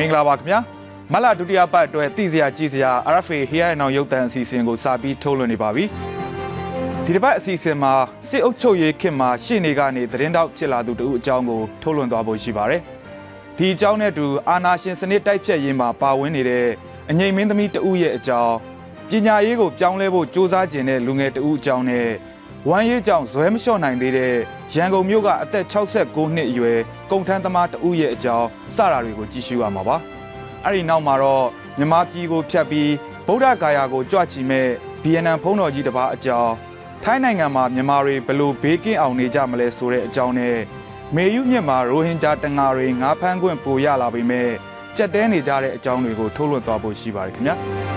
မင်္ဂလာပါခင်ဗျာမတ်လဒုတိယပတ်အတွက်သိစရာကြည့်စရာ RFA Here and Now ရုပ်သံအစီအစဉ်ကိုစပြီးထုတ်လွှင့်နေပါပြီဒီတစ်ပတ်အစီအစဉ်မှာစစ်အုပ်ချုပ်ရေးခေတ်မှာရှေ့နေကနေသတင်းတောက်ဖြစ်လာသူတဦးအကြောင်းကိုထုတ်လွှင့်သွားဖို့ရှိပါတယ်ဒီအကြောင်းနဲ့အတူအာနာရှင်စနစ်တိုက်ဖြတ်ရေးမှာပါဝင်နေတဲ့အငိမ့်မင်းသမီးတဦးရဲ့အကြောင်းပညာရေးကိုပြောင်းလဲဖို့စ조사ကျင်တဲ့လူငယ်တဦးအကြောင်းနဲ့ ဝမ်းရေးကြောင့်ဇွဲမလျှော့နိုင်သေးတဲ့ရန်ကုန်မြို့ကအသက်69နှစ်အရွယ်ကုန်ထမ်းသမားတဦးရဲ့အကြောင်းစတာတွေကိုကြည့်ရှုရမှာပါအဲ့ဒီနောက်မှာတော့မြမပြည်ကိုဖြတ်ပြီးဗုဒ္ဓဂါယာကိုကြွချီမဲ့ BNN ဖုံးတော်ကြီးတစ်ပါးအကြောင်းထိုင်းနိုင်ငံမှာမြန်မာတွေဘယ်လို့ဘေးကင်းအောင်နေကြမလဲဆိုတဲ့အကြောင်းနဲ့မေယူမြစ်မှာရိုဟင်ဂျာတငါတွေငါးဖမ်းခွင့်ပိုရလာပေမဲ့ကြက်တဲနေကြတဲ့အကြောင်းတွေကိုထုတ်လွှင့်သွားဖို့ရှိပါတယ်ခင်ဗျာ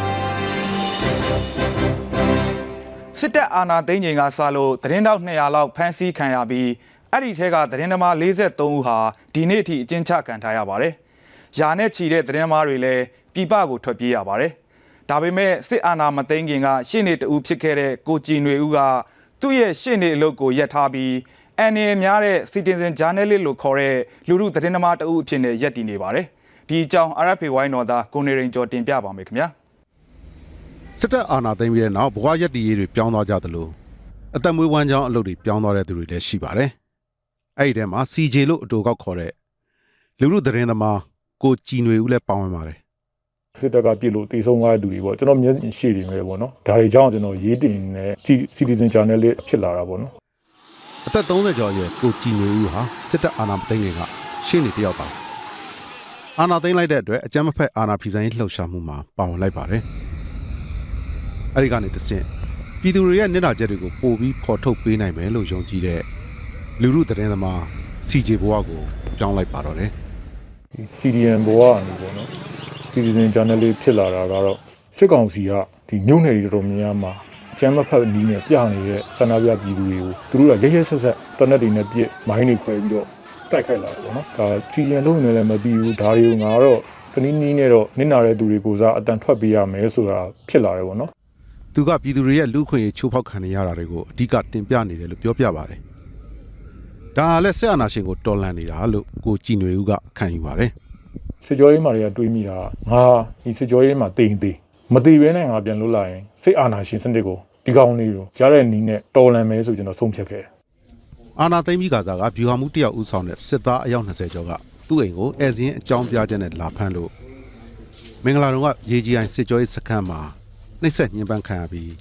စစ်တပ်အာဏာသိမ်းချိန်ကစလို့သတင်းတောက်200လောက်ဖမ်းဆီးခံရပြီးအဲ့ဒီထဲကသတင်းသမား43ဦးဟာဒီနေ့အထိအကျဉ်းချခံထားရပါတယ်။ယာနဲ့ချီတဲ့သတင်းသမားတွေလည်းပြည်ပကိုထွက်ပြေးရပါတယ်။ဒါပေမဲ့စစ်အာဏာမသိမ်းခင်ကရှင်းနေတူဖြစ်ခဲ့တဲ့ကိုကြည်နွေဦးကသူ့ရဲ့ရှင်းနေအလုပ်ကိုရပ်ထားပြီးအန်နေများတဲ့ Citizen Journalist လို့ခေါ်တဲ့လူမှုသတင်းသမားတအုပ်အဖြစ်နဲ့ရပ်တည်နေပါတယ်။ဒီအကြောင်း RFA ဝိုင်းတော်သားကိုနေရင်ကျော်တင်ပြပါမယ်ခင်ဗျာ။ စစ်တပ်အာဏာသိမ်းပြီးတဲ့နောက်ဘဝရက်တည်ရေးတွေပြောင်းသွားကြသလိုအသက်မွေးဝမ်းကြောင်းအလုပ်တွေပြောင်းသွားတဲ့သူတွေလည်းရှိပါတယ်။အဲ့ဒီထဲမှာ CJ လို့အတူကောက်ခေါ်တဲ့လူလူသတင်းသမားကိုကြည်နွေဦးလည်းပါဝင်ပါတယ်စစ်တပ်ကပြစ်လို့တေဆုံးသွားတဲ့သူတွေပေါ့ကျွန်တော်မျက်ရှိတွေပဲပေါ့နော်ဒါတွေကြောင့်ကျွန်တော်ရေးတင်နေစီတီဇန်ဂျာနယ်လေးဖြစ်လာတာပေါ့နော်။အသက်30ကျော်အရွယ်ကိုကြည်နွေဦးဟာစစ်တပ်အာဏာမသိမ်းခင်ကရှင်းနေတယောက်ပါ။အာဏာသိမ်းလိုက်တဲ့အတွက်အကြမ်းမဖက်အာဏာဖီဆိုင်ရေးလှုပ်ရှားမှုမှာပါဝင်လိုက်ပါတယ်။ အဲ့ဒီကနေတစ်ဆင့်ပြည်သူတွေရဲ့မျက်နှာချက်တွေကိုပို့ပြီးဖော်ထုတ်ပေးနိုင်မယ်လို့ယုံကြည်တဲ့လူလူသတင်းသမား CJ ဘဝကိုပြောင်းလိုက်ပါတော့တယ်။ဒီ CDN ဘောကနေပေါ့နော်စီတီဇန်ဂျာနယ်လေးဖြစ်လာတာကတော့စစ်ကောင်စီကဒီမြို့နယ်တွေတော်တော်များများမှာကျမ်းမဖတ်နီးနဲ့ပြနေတဲ့ဆန္ဒပြပြည်သူတွေကိုသူတို့ကရဲရဲဆက်ဆက်တနက်တွေနဲ့ပြစ်မိုင်းတွေခွဲပြီးတော့တိုက်ခိုက်လာတယ်ပေါ့နော်ဒါ CDN လုံးနေလည်းမပြီးဘူးဒါတွေကိုငါတော့တနည်းနည်းနဲ့တော့နစ်နာတဲ့သူတွေကိုစားအတန်ထွက်ပေးရမယ်ဆိုတာဖြစ်လာတယ်ပေါ့နော် သူကပြည်သူတွေရဲ့လူ့အခွင့်အရေးချိုးဖောက်ခံနေရတာတွေကိုအဓိကတင်ပြနေတယ်လို့ပြောပြပါတယ်။ဒါကလည်းဆက်အာဏာရှင်ကိုတော်လှန်နေတာလို့ကိုကြည်နွေဦးကခံယူပါတယ်စစ်ကြောရေးမှာတွေကတွေးမိတာငါဒီစစ်ကြောရေးမှာတိမ်သေးမတိဘဲနဲ့ငါပြန်လွတ်လာရင်စိတ်အာဏာရှင်စနစ်ကိုဒီကောင်းလေးကိုရတဲ့နီးနဲ့တော်လန်မယ်ဆိုကျွန်တော်ဆုံးဖြတ်ခဲ့တယ်။အာဏာသိမ်းပြီးကစားကဗျူဟာမှုတယောက်ဦးဆောင်တဲ့စစ်သားအယောက်20ကျော်ကသူ့အိမ်ကိုအဲဇင်းအကြောင်းပြချက်နဲ့လာဖမ်းလို့မင်္ဂလာတုံကရေကြီးအိုင်စစ်ကြောရေးစခန်းမှာ နှိပ်စက်ညှဉ်းပန်းခံရပြီး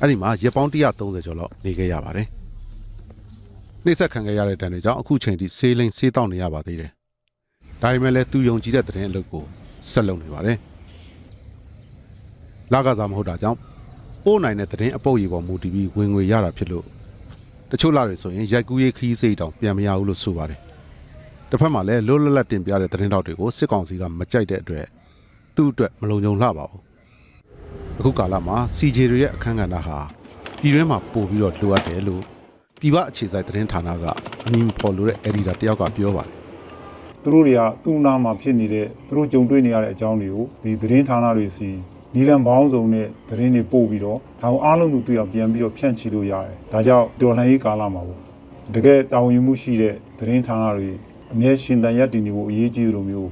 အဲ့ဒီမှာရေပေါင်း130ကျော်လောက်နေခဲ့ရပါတယ်။နှိပ်စက်ခံခဲ့ရတဲ့တန်တွေကြောင့်အခုချိန်ထိဆေးလိမ်ဆေးတောက်နေရပါသေးတယ်။ဒါပေမဲ့လည်းသူယုံကြည်တဲ့သတင်းအလုပ်ကိုဆက်လုပ်နေပါတယ်။လာကစားမဟုတ်တာကြောင့်ပို့နိုင်တဲ့သတင်းအပုပ်ရေပေါ်မူတည်ပြီးဝင်ငွေရတာဖြစ်လို့တချို့လာတွေဆိုရင်ရိုက်ကူးရေးခီးစိတ်တောင်ပြန်မရဘူးလို့ဆိုပါတယ်။တစ်ဖက်မှာလည်းလွတ်လပ်လပ်တင်ပြတဲ့သတင်းတောက်တွေကိုစစ်ကောင်စီကမကြိုက်တဲ့အတွက်သူ့အတွက်မလုံခြုံလှပါဘူး။ အခုကာလမှာ CJ တွေရဲ့အခန်းကဏ္ဍဟာပြည်တွင်းမှာပို့ပြီးတော့လိုအပ်တယ်လို့ပြည်ပအခြေစိုက်သတင်းဌာနကအမည်မဖော်လို့တဲ့ editor တယောက်ကပြောပါတယ်သူတို့တွေကသူ့နာမှာဖြစ်နေတဲ့သူတို့ကြုံတွေ့နေရတဲ့အကြောင်းတွေကိုဒီသတင်းဌာနတွေစီနီလန်ဘောင်းစုံနဲ့သတင်းတွေပို့ပြီးတော့ဒါကိုအားလုံးသူတွေ့အောင်ပြန်ပြီးတော့ဖြန့်ချီလို့ရတယ်။ဒါကြောင့်တော်လှန်ရေးကာလမှာပေါ့တကယ်တာဝန်ယူမှုရှိတဲ့သတင်းဌာနတွေအမြဲရှင်တန်ရက်တည်နေဖို့အရေးကြီးတယ်လို့မျိုး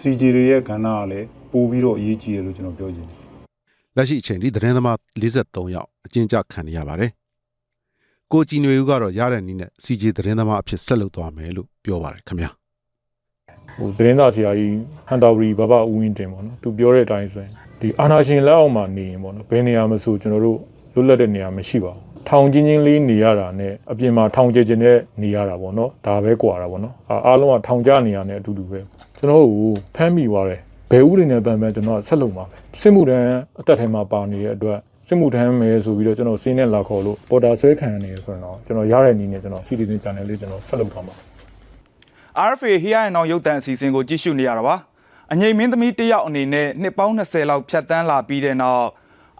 CJ တွေရဲ့ကဏ္ဍကလည်းပို့ပြီးတော့အရေးကြီးတယ်လို့ကျွန်တော်ပြောချင်တယ်။ လက်ရှိအချိန်ထိသတင်းသမား43ယောက်အကျဉ်းချခံနေရပါတယ်။ကိုကြည်နွေဦးကတော့ရတဲ့နည်းနဲ့ CJ သတင်းသမားအဖြစ်ဆက်လုပ်သွားမယ်လို့ပြောပါတယ်ခင်ဗျာ။ဟိုသတင်းသားဆရာကြီးဟန်တာဝရီဘဘဦးဝင်းတင်ပေါ့နော်သူပြောတဲ့အတိုင်းဆိုရင်ဒီအာနာရှင်လက်အောက်မှာနေရင်ပေါ့နော်ဘယ်နေရာမဆိုကျွန်တော်တို့လွတ်လပ်တဲ့နေရာမရှိပါဘူးထောင်ချင်းချင်းလေးနေရတာနဲ့အပြင်မှာထောင်ကျကျနဲ့နေရတာပေါ့နော်ဒါပဲကွာတာပေါ့နော်အာအားလုံးကထောင်ကျနေရတဲ့အတူတူပဲကျွန်တော်တို့ဖမ်းမိသွားတယ်ဘယ်ဥတွေနဲ့ပန်ပန်ကျွန်တော်ဆက်လုပ်မှာပဲ စစ်မှုထမ်းအသက်ထဲမှာပါနေတဲ့အတွက်စစ်မှုထမ်းမယ်ဆိုပြီးတော့ကျွန်တော်စင်းနဲ့လာခေါ်လို့ပေါ်တာဆွဲခံနေရဆိုရင်တော့ကျွန်တော်ရတဲ့နည်းနဲ့ကျွန်တော်စီတီတင် channel လေးကျွန်တော်ဆက်လုပ်သွားမှာ RFA Here and Now ရုပ်သံအစီအစဉ်ကိုကြည့်ရှုနေရတာပါအငိမ့်မင်းသမီးတစ်ယောက်အနေနဲ့နှစ်ပေါင်း20လောက်ဖြတ်တန်းလာပြီးတဲ့နောက်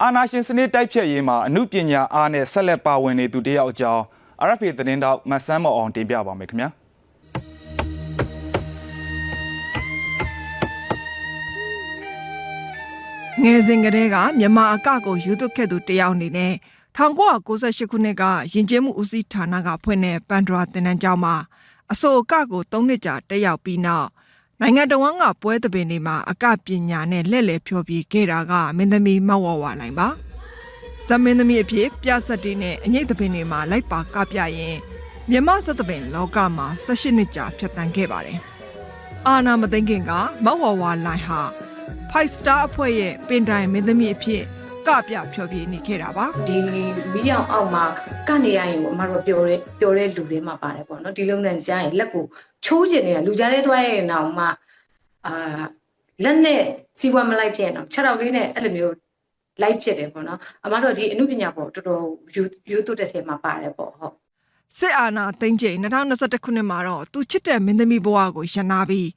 အာနာရှင်စနစ်တိုက်ဖြတ်ရေးမှာအမှုပညာအားနဲ့ဆက်လက်ပါဝင်နေသူတစ်ယောက်အကြောင်း RFA သတင်းတောက်မဆန်းမော်အောင်တင်ပြပါမယ်ခင်ဗျာ ငယ်စဉ်ကတည်းကမြန်မာအကကိုယူသွခဲ့သူတယောက်အနေနဲ့1998ခုနှစ်ကယဉ်ကျေးမှုဦးစီးဌာနကဖွင့်တဲ့ပန်ဒရာသင်တန်းကျောင်းမှာအစိုးအကကို3နှစ်ကြာတက်ရောက်ပြီးနောက်နိုင်ငံတော်ဝန်ကပွဲသဘင်တွေမှာအကပညာနဲ့လက်လက်ဖြောပြခဲ့တာကမင်းသမီးမောက်ဝဝလိုင်းပါဇမင်းသမီးအဖြစ်ပြဆက်တီနဲ့အငိတ်သဘင်တွေမှာလိုက်ပါကပြရင်မြမစသဘင်လောကမှာ18နှစ်ကြာဖြတ်တန်းခဲ့ပါတယ်အာနာမသိင်ခင်ကမောက်ဝဝလိုင်းဟာ 5 star အဖွဲ့ရဲ့ပင်တိုင်မင်းသမီးအဖြစ်ကပြဖြောပြနေခဲ့တာပါဒီမီးရောင်အောက်မှာကနေရရင်ပေါ့အမတို့ပျော်တဲ့ပျော်တဲ့လူတွေမှာပါတယ်ပေါ့နော်ဒီလုံးတန်ကြားရင်လက်ကိုချိုးကျင်နေတာလူကြားထဲသွားရရင်တော့မှအာလက်နဲ့စီးပွားမလိုက်ဖြစ်ရင်တော့ခြေထောက်လေးနဲ့အဲ့လိုမျိုးလိုက်ဖြစ်တယ်ပေါ့နော်အမတို့ကဒီအမှုပညာပေါ့တော်တော်ယူယူသွတ်တဲ့ထဲမှာပါတယ်ပေါ့ဟုတ်စစ်အာဏာသိမ်းချိန်2021ခုနှစ်မှာတော့သူချစ်တဲ့မင်းသမီးဘဝကိုရန်နာပြီး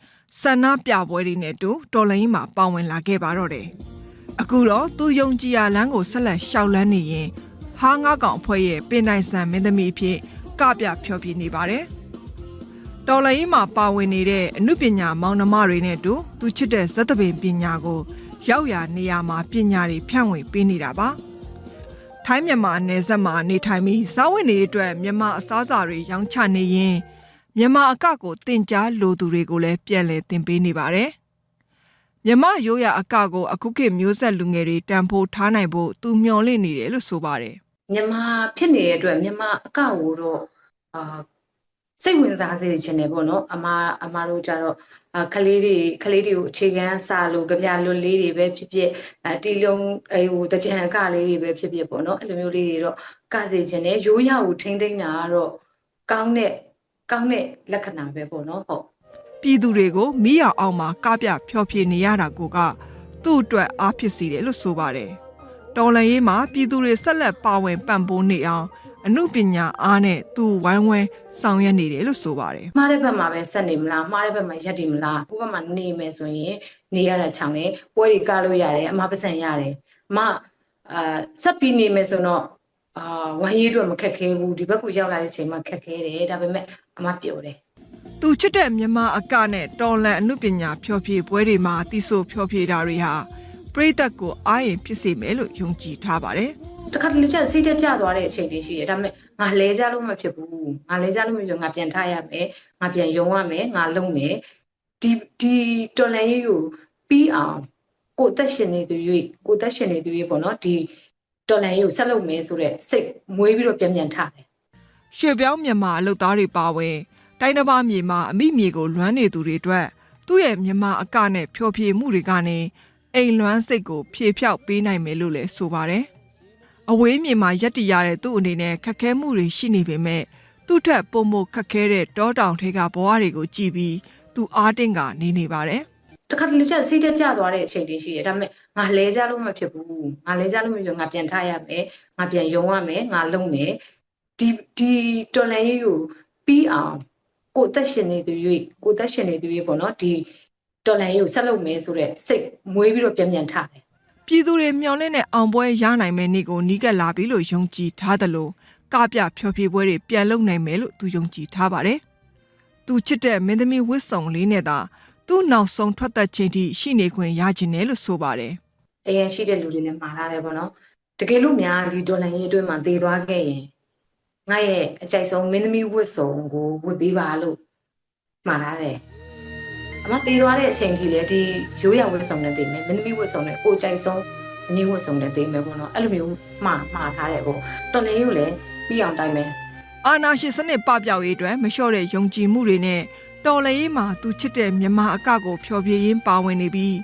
ဆန္ဒပြပွဲတွေနဲ့တူတော်လိုင်းမှာပါဝင်လာခဲ့ပါတော့တယ်။အခုတော့သူယုံကြည်ရာလမ်းကိုဆက်လက်ရှောက်လန်းနေရင်ဟာငါကောင်အဖွဲ့ရဲ့ပင်နိုင်ဆန်မင်းသမီးအဖြစ်ကပြဖြောပြနေပါတယ်။တော်လိုင်းမှာပါဝင်နေတဲ့အမှုပညာမောင်နှမတွေနဲ့တူသူချစ်တဲ့ဇက်သပင်ပညာကို ရောက်ရာနေရာမှာပညာတွေဖြန့်ဝေပေးနေတာပါ။ထိုင်းမြန်မာနယ်စပ်မှာနေထိုင်ပြီးစားဝတ်နေရေးအတွက်မြန်မာအစားအစာတွေရောင်းချနေရင် မြန်မာအကကိုတင် जा လိုသူတွေကိုလည်းပြန်လည်တင်ပေးနေပါတယ်။မြန်မာရိုးရာအကကိုအခုခေတ်မျိုးဆက်လူငယ်တွေတန်ဖိုးထားနိုင်ဖို့သူမျှော်လင့်နေတယ်လို့ဆိုပါတယ်မြန်မာဖြစ်နေတဲ့အတွက်မြန်မာအကောက်ကိုတော့အာစိတ်ဝင်စားစေချင်တယ်ပေါ့နော်အမအမတို့ကြတော့အာကလေးတွေကလေးတွေကိုအခြေခံစာလို့ကြပြလွတ်လေးတွေပဲဖြစ်ဖြစ်အတီလုံးအဲဟိုတကြံကလေးတွေပဲဖြစ်ဖြစ်ပေါ့နော်အဲ့လိုမျိုးလေးတွေတော့ကစေချင်တယ်ရိုးရာကိုထိမ့်သိမ့်တာကတော့ကောင်းတဲ့ ကောင်းတဲ့လက္ခဏာပဲပေါ့နော်ဟုတ်။ပြည်သူတွေကိုမိရအောင်မှာကပြဖျော်ဖြေနေရတာကိုကသူ့အတွက်အားဖြစ်စေတယ်လို့ဆိုပါတယ်။တော်လန်ရေးမှာပြည်သူတွေဆက်လက်ပါဝင်ပံ့ပိုးနေအောင်အမှုပညာအားနဲ့သူဝိုင်းဝန်းဆောင်ရွက်နေတယ်လို့ဆိုပါတယ်မှားတဲ့ဘက်မှာပဲဆက်နေမလားမှားတဲ့ဘက်မှာရက်တည်မလားကိုယ့်ဘက်မှာနေမယ်ဆိုရင်နေရတာချောင်းတယ်ပွဲတွေကလို့ရတယ်အမပတ်စံရတယ်အမအာဆက်ပြီးနေမယ်ဆိုတော့ အာဝမ်းရေးအတွက်မခက်ခဲဘူးဒီဘက်ကိုရောက်လာတဲ့ချိန်မှာခက်ခဲတယ်ဒါပေမဲ့အမပြောတယ်။သူချစ်တဲ့မြန်မာအကနဲ့တော်လန်အမှုပညာဖျော်ဖြေပွဲတွေမှာတီးဆိုဖျော်ဖြေတာတွေဟာပရိသတ်ကိုအားရင်ဖြစ်စေမယ်လို့ယုံကြည်ထားပါတယ်။တခါတလေကျစိတ်တက်ကြသွားတဲ့အချိန်တွေရှိတယ်ဒါပေမဲ့ငါလဲကြလို့မဖြစ်ဘူးငါလဲကြလို့မဖြစ်ဘူးငါပြန်ထားရမယ်ငါပြန်ယုံရမယ်ငါလုံမယ်ဒီဒီတော်လန်ရေးကိုပြီးအောင်ကိုယ်အသက်ရှင်နေသူ၍ကိုယ်အသက်ရှင်နေသူ၍ပေါ့နော်ဒီ တော်လန်ရေးကိုဆက်လုပ်မယ်ဆိုတော့စိတ်မွေးပြီးတော့ပြန်ပြန်ထားတယ်ရွှေပြောင်းမြန်မာအလုပ်သားတွေပါဝင်တိုင်းတစ်ပါးမြေမှာအမိမြေကိုလွမ်းနေသူတွေအတွက်သူ့ရဲ့မြန်မာအကနဲ့ဖျော်ဖြေမှုတွေကနေအိမ်လွမ်းစိတ်ကိုဖြေဖြောက်ပေးနိုင်မယ်လို့လည်းဆိုပါတယ်။အဝေးမြေမှာရက်တည်ရတဲ့သူ့အနေနဲ့ခက်ခဲမှုတွေရှိနေပေမဲ့သူ့ထက်ပုံမခက်ခဲတဲ့တောတောင်ထဲကဘဝတွေကိုကြည်ပြီးသူအားတင်းကနေနေပါတယ်။တခါတလေကျစိတ်တက်ကြသွားတဲ့အချိန်တွေရှိတယ်ဒါပေမဲ့ ငါလဲကြလို့မဖြစ်ဘူးငါလဲကြလို့မဖြစ်ဘူးငါပြန်ထားရမယ်ငါပြန်ယုံရမယ်ငါလုံမယ်ဒီဒီတော်လန်ရေးကိုပြီးအောင်ကိုယ်အသက်ရှင်နေသူ၍ကိုယ်အသက်ရှင်နေသူ၍ပေါ့နော်ဒီတော်လန်ရေးကိုဆက်လုပ်မယ်ဆိုတော့စိတ်မွေးပြီးတော့ပြန်ပြန်ထားတယ်ပြည်သူတွေမျှော်လင့်တဲ့အောင်ပွဲရနိုင်မယ့်နေ့ကိုနီးကပ်လာပြီလို့ယုံကြည်ထားသလိုကပြဖျော်ဖြေပွဲတွေပြန်လုပ်နိုင်မယ်လို့သူယုံကြည်ထားပါတယ်။သူချစ်တဲ့မင်းသမီးဝစ်စုံလေးနဲ့သာသူ့နောက်ဆုံးထွက်သက်ခြင်းထိရှိနေခွင့်ရခြင်းတယ်လို့ဆိုပါတယ် အရင်ရှိတဲ့လူတွေလည်းမှာလာတယ်ပေါ့နော်တကယ်လို့များဒီတော်လန်ရေးအတွင်းမှာတည်သွားခဲ့ရင်ငါရဲ့အကြိုက်ဆုံးမင်းသမီးဝတ်စုံကိုဝတ်ပေးပါလို့မှာလာတယ်အမတည်သွားတဲ့အချိန်ထိလည်းဒီရိုးရဝတ်စုံနဲ့တည်မယ်မင်းသမီးဝတ်စုံနဲ့ကိုယ်ကြိုက်ဆုံးအနည်းဝတ်စုံနဲ့တည်မယ်ပေါ့နော်အဲ့လိုမျိုးမှာမှာထားတယ်ပေါ့တော်လန်ရေးကိုလည်းပြီးအောင်တိုင်းမယ်။အာနာရှင်စနစ်ပပျောက်ရေးအတွက်မလျှော့တဲ့ယုံကြည်မှုတွေနဲ့တော်လှန်ရေးမှာသူချစ်တဲ့မြန်မာအကကိုဖျော်ဖြေရင်းပါဝင်နေပြီး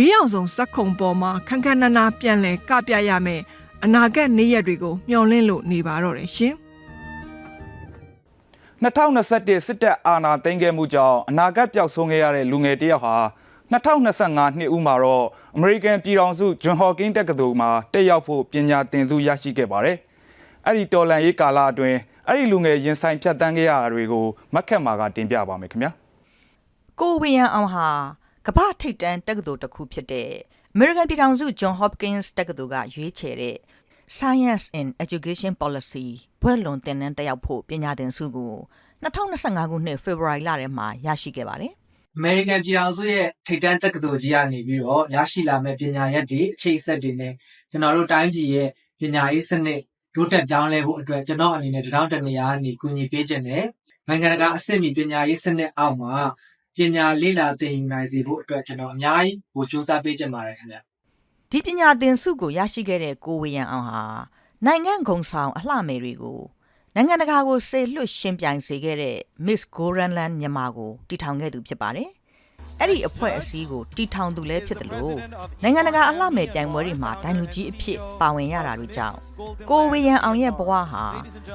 မီးအောင်ဆုံးဇက်ခုံပေါ်မှာခန်းခန်းနာနာပြန်လဲကပြရမယ်အနာဂတ်နေ့ရက်တွေကိုမျှော်လင့်လို့နေပါတော့တယ်ရှင်။2021စစ်တပ်အာဏာသိမ်းခဲ့မှုကြောင့်အနာဂတ်ပျောက်ဆုံးခဲ့ရတဲ့လူငယ်တစ်ယောက်ဟာ2025နှစ်ဦးမှာတော့အမေရိကန်ပြည်ထောင်စုဂျွန်ဟော်ကင်းတက္ကသိုလ်မှာတက်ရောက်ဖို့ပညာသင်ဆုရရှိခဲ့ပါတယ်။အဲ့ဒီတော်လန်ရေးကာလအတွင်းအဲ့ဒီလူငယ်ရင်ဆိုင်ဖြတ်တန်းခဲ့ရတာတွေကိုမက်ခက်မာကတင်ပြပါမယ်ခင်ဗျာ။ကိုဝီယန်အောင်ဟာ ကမ္ဘာထိပ်တန်းတက္ကသိုလ်တစ်ခုဖြစ်တဲ့ American ပြည်ထောင်စု John Hopkins တက္ကသိုလ်ကရွေးချယ်တဲ့ Science in Education Policy ဘွဲ့လွန်သင်တန်းတက်ရောက်ဖို့ပညာသင်ဆုကို2025ခုနှစ်ဖေဖော်ဝါရီလထဲမှာရရှိခဲ့ပါတယ်အမေရိကန်ပြည်ထောင်စုရဲ့ထိပ်တန်းတက္ကသိုလ်ကြီးကနေပြီးတော့ရရှိလာမဲ့ပညာရပ်တွေအခြေအဆက်တွေနဲ့ကျွန်တော်တို့တိုင်းပြည်ရဲ့ပညာရေးစနစ်တိုးတက်ပြောင်းလဲဖို့အတွက်ကျွန်တော်အနေနဲ့တထောင်တနေရာကနေကူညီပေးခြင်းနဲ့နိုင်ငံတကာအဆင့်မီပညာရေးစနစ်အောက်မှာ ပညာလေ့လာသင်ယူနိုင်စေဖို့အတွက်ကျွန်တော်အများကြီးကိုစူးစမ်းပေးချင်ပါတယ်ခင်ဗျာဒီပညာသင်စုကိုရရှိခဲ့တဲ့ကိုဝေယံအောင်ဟာနိုင်ငံဂုံဆောင်အလှမယ်တွေကိုနိုင်ငံတကာကိုစေလွှတ်ရှင်ပြိုင်စေခဲ့တဲ့ Miss Goranland မြန်မာကိုတည်ထောင်ခဲ့သူဖြစ်ပါတယ်။အဲ့ဒီအဖွဲ့အစည်းကိုတည်ထောင်သူလည်းဖြစ်တယ်လို့နိုင်ငံတကာအလှမယ်ပြိုင်ပွဲတွေမှာဒိုင်လူကြီးအဖြစ်ပါဝင်ရတာတို့ကြောင့်ကိုဝေယံအောင်ရဲ့ဘဝဟာ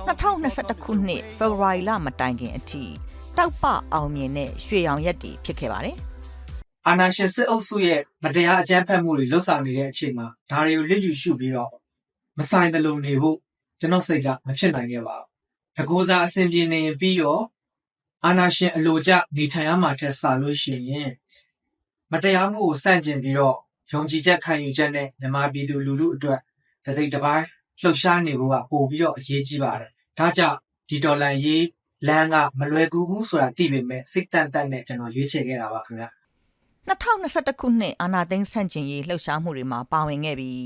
2021ခုနှစ်ဖေဖော်ဝါရီလမတိုင်ခင်အထိ တောက်ပအောင်မြင်တဲ့ရွှေရောင်ရက်တီဖြစ်ခဲ့ပါတယ်။အာနာရှင်စစ်အုပ်စုရဲ့မတရားအကြမ်းဖက်မှုတွေလှုပ်ဆောင်နေတဲ့အချိန်မှာဒါတွေကိုလစ်လျူရှုပြီးတော့မဆိုင်တယ်လို့နေဖို့ကျွန်တော်စိတ်ကမဖြစ်နိုင်ခဲ့ပါဘူး။တကူစားအစဉ်ပြေနေရင်ပြီးတော့အာနာရှင်အလိုကျနေထိုင်ရမှာထက်စာလို့ရှိရင်မတရားမှုကိုစန့်ကျင်ပြီးတော့ယုံကြည်ချက်ခံယူချက်နဲ့မြန်မာပြည်သူလူထုအတွက်တစ်စိတ်တစ်ပိုင်းလှုပ်ရှားနေဖို့ကပို့ပြီးတော့အရေးကြီးပါတယ်။ဒါကြောင့်ဒီဒေါ်လာရေး လမ်းကမလွယ်ကူဘူးဆိုတာသိပေမဲ့စိတ်တန်တန်နဲ့ကျွန်တော်ရွေးချယ်ခဲ့တာပါခင်ဗျာ။2021ခုနှစ်အာနာသိန်းဆန့်ကျင်ရေးလှုပ်ရှားမှုတွေမှာပါဝင်ခဲ့ပြီး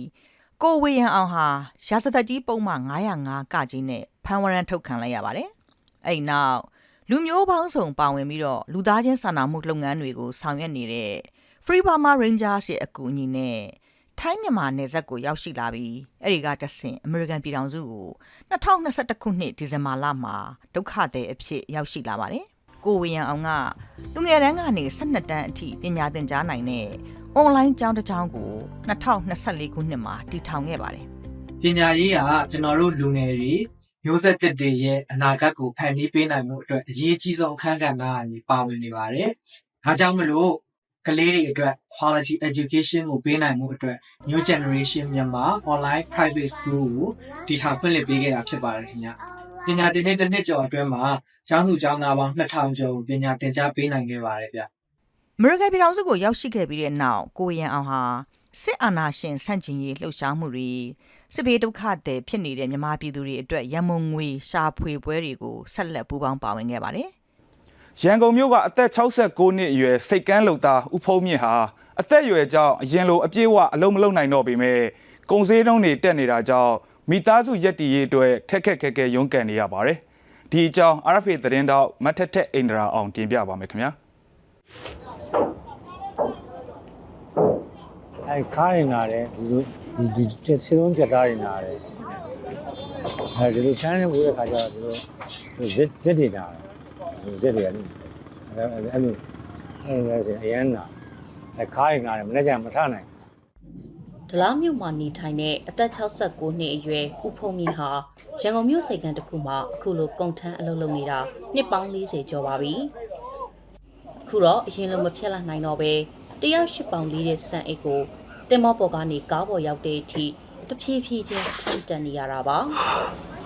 ကိုဝေယံအောင်ဟာရာဇသက်ကြီးပုံမှန်905ကကြီးနဲ့ဖမ်းဝရမ်းထုတ်ခံလိုက်ရပါတယ်။အဲ့ဒီနောက်လူမျိုးပေါင်းစုံပါဝင်ပြီးတော့လူသားချင်းစာနာမှုလုပ်ငန်းတွေကိုဆောင်ရွက်နေတဲ့ Free Burma Rangers ရဲ့အကူအညီနဲ့ ထိုင်းမြန်မာနယ်စပ်ကိုရောက်ရှိလာပြီးအဲ့ဒီကတဆင့်အမေရိကန်ပြည်ထောင်စုကို2021ခုနှစ်ဒီဇင်ဘာလမှာဒုက္ခသည်အဖြစ်ရောက်ရှိလာပါတယ်။ကိုဝေယံအောင်ကသူငယ်တန်းကနေ12တန်းအထိပညာသင်ကြားနိုင်တဲ့အွန်လိုင်းကျောင်းတစ်ကျောင်းကို2024ခုနှစ်မှာတည်ထောင်ခဲ့ပါတယ်ပညာရေးကကျွန်တော်တို့လူငယ်တွေမျိုးဆက်တစ်တွေရဲ့အနာဂတ်ကိုဖန်တီးပေးနိုင်မှုအတွက်အရေးကြီးဆုံးအခန်းကဏ္ဍကနေပါဝင်နေပါတယ်။ဒါကြောင့်မလို့ ကလေးတွေအတွက် quality education ကိုပေးနိုင်မှုအတွက် new generation မြန်မာ online private school ကိုတည်ထောင်ဖွင့်လှစ်ပေးခဲ့တာဖြစ်ပါတယ်ခင်ဗျ။ပညာသင်တဲ့တစ်နှစ်ကျော်အတွင်းမှာကျောင်းသူကျောင်းသားပေါင်း2000ကျော်ကိုပညာသင်ကြားပေးနိုင်ခဲ့ပါတယ်ဗျ။။အမေရိကန်ပြည်ထောင်စုကိုရောက်ရှိခဲ့ပြီးတဲ့နောက်ကိုဝေယံအောင်ဟာစစ်အာဏာရှင်ဆန့်ကျင်ရေးလှုပ်ရှားမှုတွေစစ်ဘေးဒုက္ခသည်ဖြစ်နေတဲ့မြန်မာပြည်သူတွေအတွက်ရန်မုံငွေရှာဖွေပွဲတွေကိုဆက်လက်ပူးပေါင်းပါဝင်ခဲ့ပါတယ် ရန်ကုန်မြို့ကအသက်69နှစ်အရွယ်စိတ်ကန်းလုံသားဦးဖုံးမြင့်ဟာအသက်အရွယ်ကြောင့်အရင်လိုအပြည့်အဝအလုံးမလုံးနိုင်တော့ပေမဲ့ကုံစည်းနှုံးတွေတက်နေတာကြောင့်မိသားစုရက်တီရေးအတွက်ခက်ခက်ခဲခဲရုန်းကန်နေရပါတယ်။ဒီအကြောင်း RFA သတင်းတောက်မတ်ထက်ထက်အိန္ဒရာအောင်တင်ပြပါမယ်ခင်ဗျာ။အဲခါးရင်နာတယ်ဒီလိုဒီဒီချက်စီလုံးချက်သားရင်နာတယ်အဲဒီလိုချမ်းနေဖို့တဲ့ခါကျတော့ဒီလိုဇက်ဇက်တွေနာတယ် ဇက်တွေအဲ့လိုအဲ့လိုအဲ့လိုလည်းဆိုအရန်နာအဲခါးရင်နာတယ်မနေ့ကမထနိုင်ဒလားမြို့မှာနေထိုင်တဲ့အသက်69နှစ်အရွယ်ဦးဖုံမြင့်ဟာရန်ကုန်မြို့စိတ်ကမ်းတစ်ခုမှာအခုလိုကုန်ထမ်းအလုပ်လုပ်နေတာနှစ်ပေါင်း40ကျော်ပါပြီ။အခုတော့အရင်လိုမဖြတ်လက်နိုင်တော့ပဲတယောက်ရှစ်ပေါင်လေးတဲ့စံအိတ်ကိုတင်မောပေါ်ကနေကားပေါ်ရောက်တဲ့အထိတဖြည်းဖြည်းချင်းထန်တန်နေရတာပါ။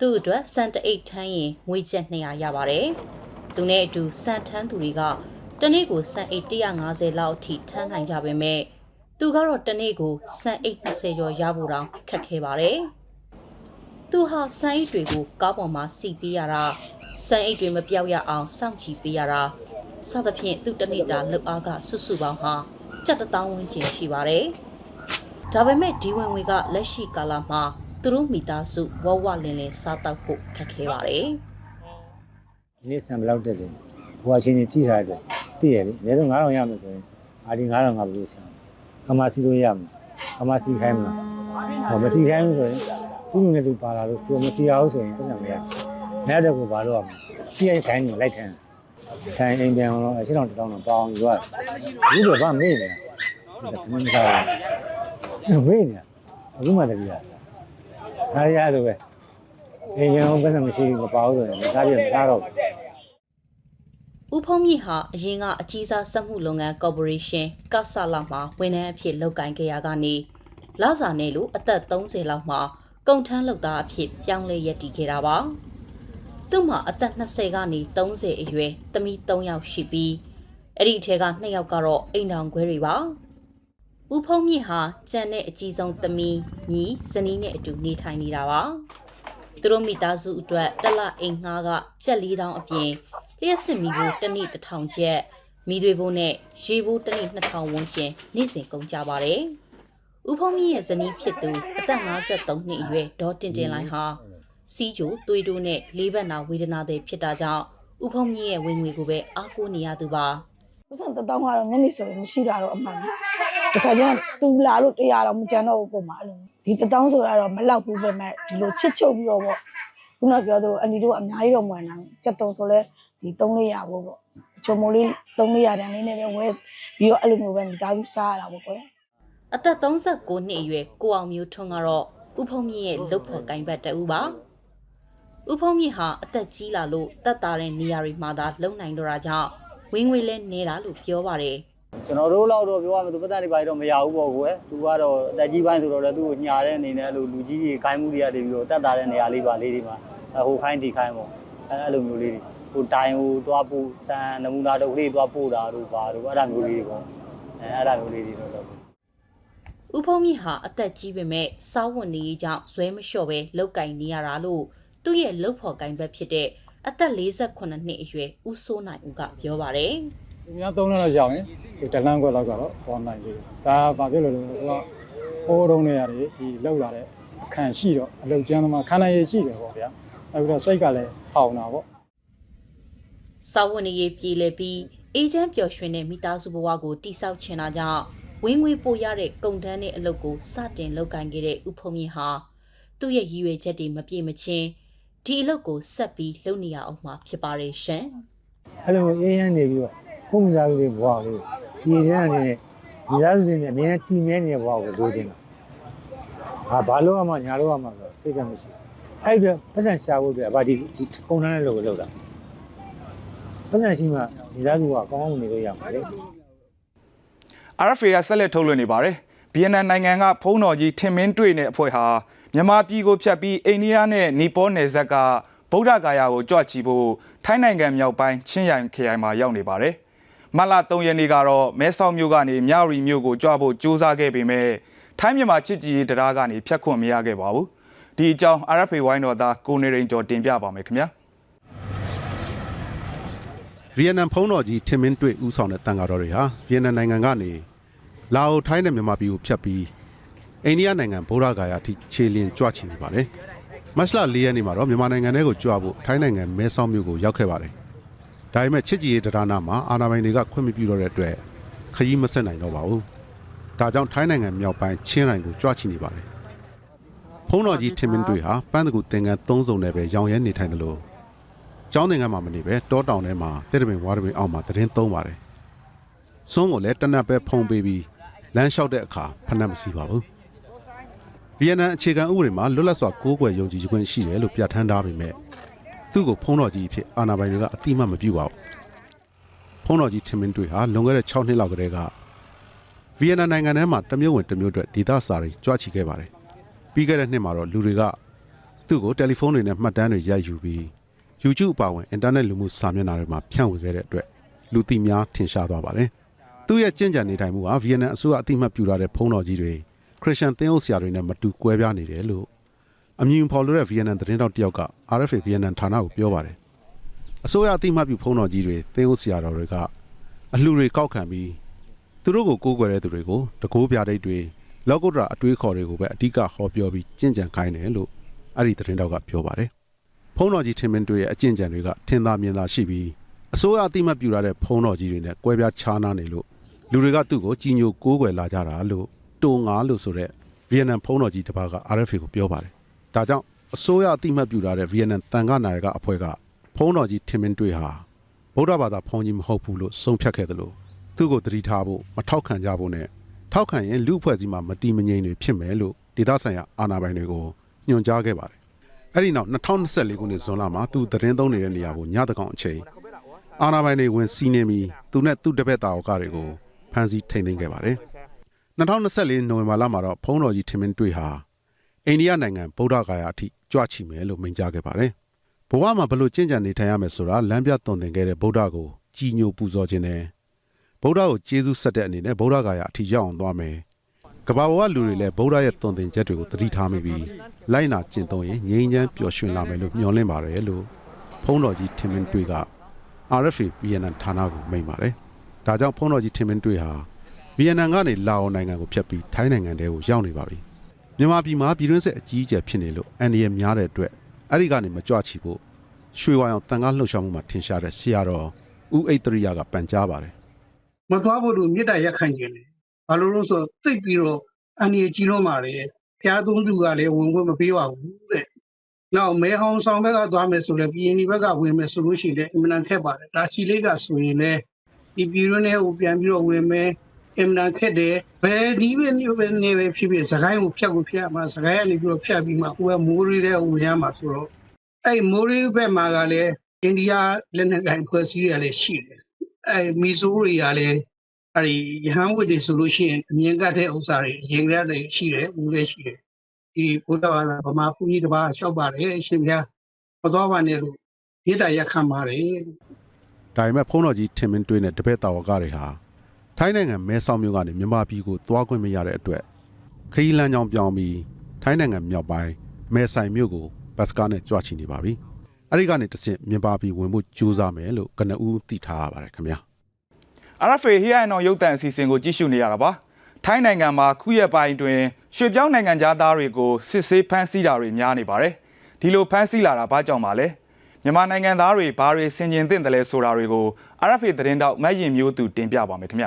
သူ့အတွက်စံတအိတ်ထမ်းရင်ငွေကျပ်200ရပါတယ်။သူနဲ့အတူစံထမ်းသူတွေကတနေ့ကိုစံအိတ်150လောက်အထိထမ်းနိုင်ကြပေမဲ့သူကတော့တနေ့ကိုစံအိတ်20ကျော်ရဖို့တောင်ခက်ခဲပါတယ်။သူဟာစံအိတ်တွေကိုကားပေါ်မှာစီပေးရတာစံအိတ်တွေမပြောက်ရအောင်စောင့်ကြည့်ပေးရတာစသဖြင့်သူတနေ့တာလှုပ်အားကဆွဆွပေါင်းဟာကြက်တစ်တောင်းဝန်းကျင်ရှိပါတယ်။ဒါပေမဲ့ဒီဝင်ငွေကလက်ရှိကာလမှာ သူတို့မိသားစုဝဝလင်းလင်းစားတောက်ဖို့ခက်ခဲပါတယ်။ဒီနေ့ဆံဘယ်လောက်တက်တယ်ဟိုအချင်းချင်းကြည့်ထားတယ်သိရလေအနည်းဆုံး9000ရမယ်ဆိုရင်အာဒီ9000ငါဘယ်လိုဆံကမစီလို့ရမလားကမစီခိုင်းမလားဟောမစီခိုင်းဘူးဆိုရင်သူ့နဲ့သူပါလာလို့ကိုမစီရအောင်ဆိုရင်ပတ်စံမရမရတဲ့ကိုဘာလို့ရမလဲကြည့်ရခိုင်းနေလိုက်ထမ်းထိုင်အိမ်ပြန်အောင်တော့အရှင်းတော်တောင်းတော့ပေါအောင်ယူရတယ်ဘူးတော့ဗမေ့နေတာဒါကမင်းကမေ့နေတာအခုမှတည်းက ဒါရရလို့ပဲအိမ်ပြန်အောင်ပတ်စံမရှိဘူးမပါဘူးဆိုရင်မစားပြမစားတော့ဘူးဦးဖုံးမြင့်ဟာအရင်ကအကြီးစားစက်မှုလုပ်ငန်းကော်ပိုရေးရှင်းကဆလာမှာဝန်ထမ်းအဖြစ်လုပ်ကိုင်ခဲ့ရကနေလစာနဲ့လို့အသက်30လောက်မှာကုန်ထမ်းလုပ်သားအဖြစ်ပြောင်းလဲရည်တည်ခဲ့တာပါသူ့မှာအသက်20ကနေ30အရွယ်သမီး3ယောက်ရှိပြီးအဲ့ဒီအထက်က2ယောက်ကတော့အိမ်တော်ခွဲတွေပါ ဦးဖုံးမြင့်ဟာကြံတဲ့အကြီးဆုံးသမီးညီဇနီးနဲ့အတူနေထိုင်နေတာပါသူတို့မိသားစုအတွက်တစ်လအိမ်ငှားကကျက်4000အပြင်လျှက်စစ်မီဖို့တစ်နေ့1000ကျပ်မိတွေဖို့နဲ့ရေဖို့တစ်နေ့2000ဝန်းကျင်နေ့စဉ်ကုန်ကြပါတယ်။ဦးဖုံးကြီးရဲ့ဇနီးဖြစ်သူအသက်53နှစ်အရွယ်ဒေါ်တင်တင်လိုင်းဟာစီးကျိုသွေးတိုးနဲ့လေးဘက်နာဝေဒနာတွေဖြစ်တာကြောင့်ဥဖုံမြင့်ရဲ့ဝင်ငွေကိုပဲအားကိုးနေရသူပါ ပတ်စံတစ်တောင်းကတော့ညနေဆိုရင်မရှိတာတော့အမှန်ပဲဒီခါကျရင်သူလာလို့တရားတော့မကြံတော့ဘူးပုံမှာအဲ့လိုဒီတစ်တောင်းဆိုတာတော့မလောက်ဘူးပဲမဲ့ဒီလိုချစ်ချုပ်ပြီးတော့ပေါ့ခုနပြောသလိုအန်ဒီတို့အများကြီးတော့မဝင်နိုင်ဘူးစက်တုံဆိုလဲဒီ300ဖို့ပေါ့ချုံမိုးလေး300တန်လေးနဲ့ပဲဝဲပြီးတော့အဲ့လိုမျိုးပဲမိသားစုစားရတာပေါ့ကွယ်အသက်39နှစ်အရွယ်ကိုအောင်မျိုးထွန်းကတော့ဥဖုံမြင့်ရဲ့လုတ်ဖို့ကင်ဘတ်တဦးပါဥဖုံမြင့်ဟာအသက်ကြီးလာလို့တက်တာတဲ့နေရာတွေမှာသာလုံနိုင်တော့တာကြောင့် ဝင်ငွေလဲနေတာလို့ပြောပါတယ်ကျွန်တော်တို့လောက်တော့ပြောရမယ်သူပတ်သက်လေးပါတော့မရဘူးပေါ့ကွယ်သူကတော့အသက်ကြီးပိုင်းဆိုတော့လည်းသူ့ကိုညာတဲ့အနေနဲ့အဲ့လိုလူကြီးကြီးခိုင်းမှုတွေကနေပြီးတော့တက်တာတဲ့နေရာလေးပါလေးတွေမှာဟိုခိုင်းဒီခိုင်းပေါ့အဲ့အဲ့လိုမျိုးလေးတွေဟိုတိုင်ဟိုသွားပို့စံနမူနာတော့ကလေးသွားပို့တာတို့ပါတို့အဲ့ဒါမျိုးလေးတွေပေါ့အဲအဲ့ဒါမျိုးလေးတွေတော့လုပ်ဥဖုံမြင့်ဟာအသက်ကြီးပေမဲ့စားဝတ်နေရေးကြောင့်ဇွဲမလျှော့ပဲလောက်ကင်နေရတာလို့သူ့ရဲ့လုတ်ဖို့ကင်ဘတ်ဖြစ်တဲ့ အသက်48နှစ်အရွယ်ဦးစိုးနိုင်ဦးကပြောပါတယ်။ဒီများသုံးလို့ရရင်ဒီတလန်းခွက်လောက်ကတော့ပေါ်နိုင်လေ။ဒါဘာဖြစ်လို့လဲဆိုတော့ဟိုးတုံးနေရတယ်ဒီလောက်လာတဲ့အခန့်ရှိတော့အလုတ်ကျန်းသမားခန္ဓာရည်ရှိတယ်ပေါ့ဗျာ။နောက်ပြီးတော့စိတ်ကလည်းဆောင်းတာပေါ့။စားဝတ်နေရေးပြည်လဲပြီးအေဂျင့်ပျော်ရွှင်တဲ့မိသားစုဘဝကိုတိဆောက်ချင်တာကြောင့်ဝင်ငွေပိုရတဲ့ကုန်တန်းနဲ့အလုပ်ကိုစတင်လုပ်ကိုင်ခဲ့တဲ့ဥဖုံမြင့်ဟာသူ့ရဲ့ရည်ရွယ်ချက်တွေမပြည့်မချင်း ဒီအလုပ်ကိုဆက်ပြီးလုပ်နေရအောင်မှာဖြစ်ပါတယ်ရှင်အဲ့လိုမျိုးအေးရန်နေပြီးတော့ကိုမိသားစုတွေဘဝလေးဒီရန်အနေနဲ့မိသားစုတွေနဲ့အမြဲတမ်းတည်မြဲနေတဲ့ဘဝကိုလိုချင်တာဟာဘာလို့မှညာလို့မှဆိုစိတ်ကမရှိအဲ့ဒီပတ်စံရှာဖို့အတွက်ဗာဒီဒီကုန်တန်းတဲ့လိုကိုလောက်တာပတ်စံရှိမှမိသားစုကကောင်းကောင်းနေလို့ရမှာလေ RFA ကဆက်လက်ထုတ်လွှင့်နေပါတယ်။ BNN နိုင်ငံကဖုံးတော်ကြီးထင်မင်းတွေ့တဲ့အဖွဲ့ဟာ မြန်မာပြည်ကိုဖြတ်ပြီးအိန္ဒိယနဲ့နီပေါနယ်စပ်ကဗုဒ္ဓဂါယာကိုကြွချီဖို့ထိုင်းနိုင်ငံမြောက်ပိုင်းချင်းရိုင်ခရိုင်မှာရောက်နေပါတယ်။မတ်လ3ရက်နေ့ကတော့မဲဆောက်မြို့ကနေမြရီမြို့ကိုကြွဖို့ကြိုးစားခဲ့ပေမဲ့ထိုင်းမြန်မာချစ်ကြည်ရေးတရားကနေဖျက်ခွင့်မရခဲ့ပါဘူး။ဒီအကြောင်း RFA ဝိုင်းတော်သားကိုနေရင်ကျော်တင်ပြပါမယ်ခင်ဗျာ။ဗီယက်နမ်ဖုံးတော်ကြီးထင်မင်းတွေ့ဦးဆောင်တဲ့တန်ဃာတော်တွေဟာဗီယက်နမ်နိုင်ငံကနေလာအိုထိုင်းနဲ့မြန်မာပြည်ကိုဖြတ်ပြီး အိန္ဒိယနိုင်ငံဗုဒ္ဓဂါယာအထိခြေလျင်ကြွချီနေပါတယ်။မတ်လ၄ရက်နေ့မှာတော့မြန်မာနိုင်ငံထဲကိုကြွဖို့ထိုင်းနိုင်ငံမဲဆောက်မြို့ကိုရောက်ခဲ့ပါတယ်။ဒါပေမဲ့ချစ်ကြည်ရေးတရားနာမှာအာဏာပိုင်တွေကခွင့်မပြုတော့တဲ့အတွက်ခရီးမဆက်နိုင်တော့ပါဘူး။ဒါကြောင့်ထိုင်းနိုင်ငံမြောက်ပိုင်းချင်းရိုင်ကိုကြွချီနေပါတယ်။ဖုံးတော်ကြီးထင်မင်းတွေ့ဟာပန်းတကူသင်္ကန်း၃စုံနဲ့ပဲရောင်ရဲနေထိုင်တယ်လို့ကျောင်းသင်္ကန်းမှာမနေပဲတောတောင်ထဲမှာတဲ့တပင်ဝါတပင်အောက်မှာသတင်းသုံးပါတယ်။စွန်းကိုလည်းတနက်ပဲဖုံပေးပြီးလမ်းလျှောက်တဲ့အခါဖနှက်မစီပါဘူး။ ဗီယက်နမ်အခြေခံဥပဒေမှာလွတ်လပ်စွာကိုးကွယ်ယုံကြည်ခွင့်ရှိတယ်လို့ပြဋ္ဌာန်းထားပေမဲ့သူ့ကိုဖုံးတော်ကြီးအဖြစ်အာဏာပိုင်တွေကအတိအမှတ်မပြုပါဘူး။ဖုံးတော်ကြီးထင်မင်းတွေဟာလွန်ခဲ့တဲ့6နှစ်လောက်ကတည်းကဗီယက်နမ်နိုင်ငံထဲမှာတစ်မျိုးဝင်တစ်မျိုးအတွက်ဒေသစာတွေကြွချီခဲ့ပါတယ်။ပြီးခဲ့တဲ့နှစ်မှာတော့လူတွေကသူ့ကိုတယ်လီဖုန်းတွေနဲ့မှတ်တမ်းတွေရိုက်ယူပြီး YouTube အပါအဝင်အင်တာနက်လူမှုစာမျက်နှာတွေမှာဖြန့်ဝေခဲ့တဲ့အတွက်လူသိများထင်ရှားသွားပါတယ်။သူ့ရဲ့ကြင်ကြံနေထိုင်မှုဟာဗီယက်နမ်အစိုးရအတိအမှတ်ပြုထားတဲ့ဖုံးတော်ကြီးတွေ ခရစ်ယာန်သင်းအုပ်ဆရာတွေနဲ့မတူကွဲပြားနေတယ်လို့အမည်ဖော်လို့တဲ့ဗီယက်နမ်သတင်းတောက်တစ်ယောက်က RFA ဗီယက်နမ်ဌာနကိုပြောပါတယ်။အစိုးရအတိအမှတ်ပြုဖုံးတော်ကြီးတွေသင်းအုပ်ဆရာတော်တွေကအလှူတွေကောက်ခံပြီးသူတို့ကိုကိုးကွယ်တဲ့သူတွေကိုတကိုးပြဒိတ်တွေလောက်ကုတ္တရာအတွေးခေါ်တွေကိုပဲအဓိကဟောပြောပြီးကြင်ကြံခိုင်းတယ်လို့အဲ့ဒီသတင်းတောက်ကပြောပါတယ်။ဖုံးတော်ကြီးထင်မင်းတွေရဲ့အကျင့်ကြံတွေကထင်သာမြင်သာရှိပြီးအစိုးရအတိမတ်ပြူလာတဲ့ဖုံးတော်ကြီးတွေနဲ့ကွဲပြားခြားနားနေလို့လူတွေကသူ့ကိုကြီးညိုကိုးကွယ်လာကြတာလို့ တုံငါလို့ဆိုတဲ့ဗီယက်နမ်ဖုံးတော်ကြီးတစ်ပါးက RFA ကိုပြောပါတယ်။ဒါကြောင့်အစိုးရအတိမတ်ပြူလာတဲ့ဗီယက်နမ်တန်ခါနာယကအဖွဲ့ကဖုံးတော်ကြီးထင်မင်းတွေဟာဗုဒ္ဓဘာသာဖုံးကြီးမဟုတ်ဘူးလို့ဆုံးဖြတ်ခဲ့တယ်လို့သူ့ကိုတတိထားဖို့မထောက်ခံကြဖို့နဲ့ထောက်ခံရင်လူအဖွဲ့အစည်းမှာမတီမငြိမ်တွေဖြစ်မယ်လို့ဒေသဆိုင်ရာအာဏာပိုင်တွေကိုညွှန်ကြားခဲ့ပါတယ်။အဲ့ဒီနောက်2024ခုနှစ်ဇွန်လမှာသူသတင်းသုံးနေတဲ့နေရာကိုညတကောင်အချိန်အာနာပိုင်တွေဝင်စီးနေပြီးသူနဲ့သူ့တပည့်တာဝကတွေကိုဖမ်းဆီးထိန်းသိမ်းခဲ့ပါတယ်။ 2024နိုဝင်ဘာလမှာတော့ဖုံးတော်ကြီးထင်မင်းတွေ့ဟာအိန္ဒိယနိုင်ငံဗုဒ္ဓဂါယာအထိကြွချီမယ်လို့မိန့်ကြားခဲ့ပါတယ်။ဘဝမှာဘလို့ကျင့်ကြံနေထိုင်ရမယ်ဆိုတာလမ်းပြသွန်သင်ခဲ့တဲ့ဗုဒ္ဓကိုကြီးညိုပူဇော်ခြင်းနဲ့ဗုဒ္ဓကိုကျေးဇူးဆက်တဲ့အနေနဲ့ဗုဒ္ဓဂါယာအထိရောက်အောင်သွားမယ်။ကမ္ဘာပေါ်ကလူတွေလည်းဗုဒ္ဓရဲ့သွန်သင်ချက်တွေကိုသတိထားမိပြီးလိုက်နာကျင့်သုံးရင်ငြိမ်းချမ်းပျော်ရွှင်လာမယ်လို့မျှော်လင့်ပါတယ်လို့ဖုံးတော်ကြီးထင်မင်းတွေ့က RFA VNN ဌာနကိုမိန့်ပါတယ်။ဒါကြောင့်ဖုံးတော်ကြီးထင်မင်းတွေ့ဟာ VNN ကနေလာအိုနိုင်ငံကိုဖျက်ပြီးထိုင်းနိုင်ငံထဲကိုရောက်နေပါပြီ။မြန်မာပြည်မှာပြည်တွင်းစစ်အကြီးအကျယ်ဖြစ်နေလို့အန်ဒီရများတဲ့အတွက်အဲ့ဒီကနေမကြွချီဖို့ရွှေဝါရောင်တန်ကားလှုပ်ရှားမှုမှာထင်ရှားတဲ့ဆရာတော်ဦးအိတ်တရိယကပန်ကြားပါတယ်မသွားဖို့လို့မေတ္တာရက်ခံခြင်းတယ်ဘာလို့လို့ဆိုတော့သိပ်ပြီးတော့အန်ဒီကြီးလုံးပါလေဘုရားသုံးစုကလည်းဝင်ခွင့်မပေးပါဘူးတဲ့နောက်မဲဟောင်းဆောင်ဘက်ကသွားမယ်ဆိုလည်းပြည်ရင်ဒီဘက်ကဝင်မယ်ဆိုလို့ရှိရင်လည်းအင်မတန်ခက်ပါတယ်ဒါချီလေးကဆိုရင်လည်းဒီပြည်တွင်းထဲကိုပြန်ပြီးတော့ဝင်မယ် အင်မတန်ခက်တယ်ဘယ်ဒီပဲနေပဲနေပဲဖြစ်ဖြစ်စကိုင်းကိုဖြတ်ကိုဖြတ်မှာစကိုင်းကနေပြီးတော့ဖြတ်ပြီးမှကိုယ်ကမိုးရီးတဲ့ဝင်ရမှာဆိုတော့အဲ့မိုးရီးဘက်မှာကလည်းအိန္ဒိယလက်နက်ကိုင်ဖွဲ့စည်းရလည်းရှိတယ်အဲ့မီဇိုးတွေကလည်းအဲ့ဒီရဟန်းဝတ်တွေဆိုလို့ရှိရင်အမြင်ကတ်တဲ့ဥစ္စာတွေရင်ကြတဲ့ရှိတယ်ဦးလည်းရှိတယ်ဒီဘုရားဘာသာဗမာဘုန်းကြီးတစ်ပါးလျှောက်ပါတယ်အရှင်ဘုရားမတော်ပါနဲ့လို့မေတ္တာရက်ခံပါတယ်ဒါပေမဲ့ဖုန်းတော်ကြီးထင်မင်းတွေးတဲ့တပည့်တော်ဝကတွေဟာ ထိုင်းနိုင်ငံမဲဆောက်မြို့ကနေမြန်မာပြည်ကိုသွားခွင့်မရတဲ့အတွက်ခရီးလမ်းကြောင်းပြောင်းပြီးထိုင်းနိုင်ငံမြောက်ပိုင်းမဲဆိုင်မြို့ကိုဘတ်စကားနဲ့ကြွချီနေပါပြီ။အဲ့ဒီကနေတဆင့်မြန်မာပြည်ဝင်ဖို့ကြိုးစားမယ်လို့ကနဦးသိထားရပါတယ်ခင်ဗျာ။ RFA ဟီယန်အောင်ရုပ်သံအစီအစဉ်ကိုကြည့်ရှုနေရတာပါထိုင်းနိုင်ငံမှာခုရက်ပိုင်းတွင်ရွှေပြောင်းနိုင်ငံသားတွေကိုစစ်ဆေးဖမ်းဆီးတာတွေများနေပါတယ်ဒီလိုဖမ်းဆီးလာတာဘာကြောင့်ပါလဲမြန်မာနိုင်ငံသားတွေဘာတွေဆင်ကျင်သင့်တယ်လဲဆိုတာတွေကို RFA သတင်းတောက်မတ်ရင်မျိုးသူတင်ပြပါမယ်ခင်ဗျ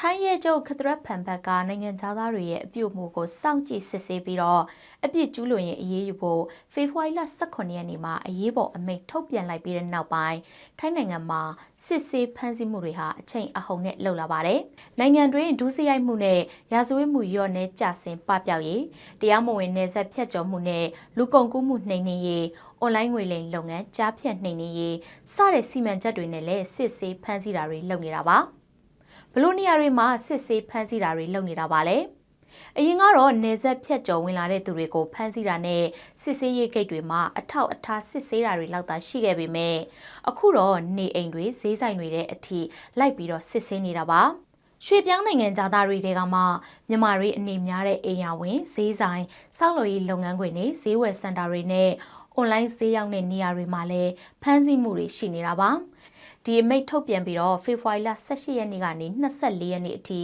ထိုင်းရဲချုပ်ခသရဖန်ဘက်ကနိုင်ငံသားတွေရဲ့အပြုအမူကိုစောင့်ကြည့်စစ်ဆေးပြီးတော့အပြစ်ကျူးလွန်ရင်အရေးယူဖို့ဖေဖော်ဝါရီလ18ရက်နေ့မှာအရေးပေါ်အမိန့်ထုတ်ပြန်လိုက်ပြီးတဲ့နောက်ပိုင်းထိုင်းနိုင်ငံမှာစစ်ဆေးဖမ်းဆီးမှုတွေဟာအချိန်အဟုန်နဲ့လှုပ်လာပါတယ်။နိုင်ငံတွင်းဒုစရိုက်မှုနဲ့ရာဇဝတ်မှုရော့နဲ့ကြဆင်ပပျောက်ရေးတရားမဝင်နယ်စပ်ဖြတ်ကျော်မှုနဲ့လူကုန်ကူးမှုနှိမ်နင်းရေးအွန်လိုင်းငွေလိမ်လုပ်ငန်းကြားဖြတ်နှိမ်နင်းရေးစတဲ့စီမံချက်တွေနဲ့လည်းစစ်ဆေးဖမ်းဆီးတာတွေလုပ်နေတာပါ။ ဘလို့နေရာတွေမှာစစ်ဆေးဖမ်းဆီးတာတွေလုပ်နေတာပါလဲအရင်ကတော့နေဆက်ဖြတ်ကျော်ဝင်လာတဲ့သူတွေကိုဖမ်းဆီးတာနဲ့စစ်ဆေးရေးဂိတ်တွေမှာအထောက်အထားစစ်ဆေးတာတွေလောက်သာရှိခဲ့ပေမဲ့အခုတော့နေအိမ်တွေဈေးဆိုင်တွေတဲ့အထိလိုက်ပြီးတော့စစ်ဆေးနေတာပါရွှေပြောင်းနိုင်ငံသားတွေတဲကမှမြန်မာတွေအနေများတဲ့အိမ်ယာဝင်ဈေးဆိုင်စောက်လို့ရေးလုပ်ငန်းခွင်တွေဈေးဝယ်စင်တာတွေနဲ့အွန်လိုင်းဈေးရောက်တဲ့နေရာတွေမှာလည်းဖမ်းဆီးမှုတွေရှိနေတာပါ ဒီအမိတ်ထုတ်ပြန်ပြီးတော့ဖေဖော်ဝါရီလ18ရက်နေ့ကနေ24ရက်နေ့အထိ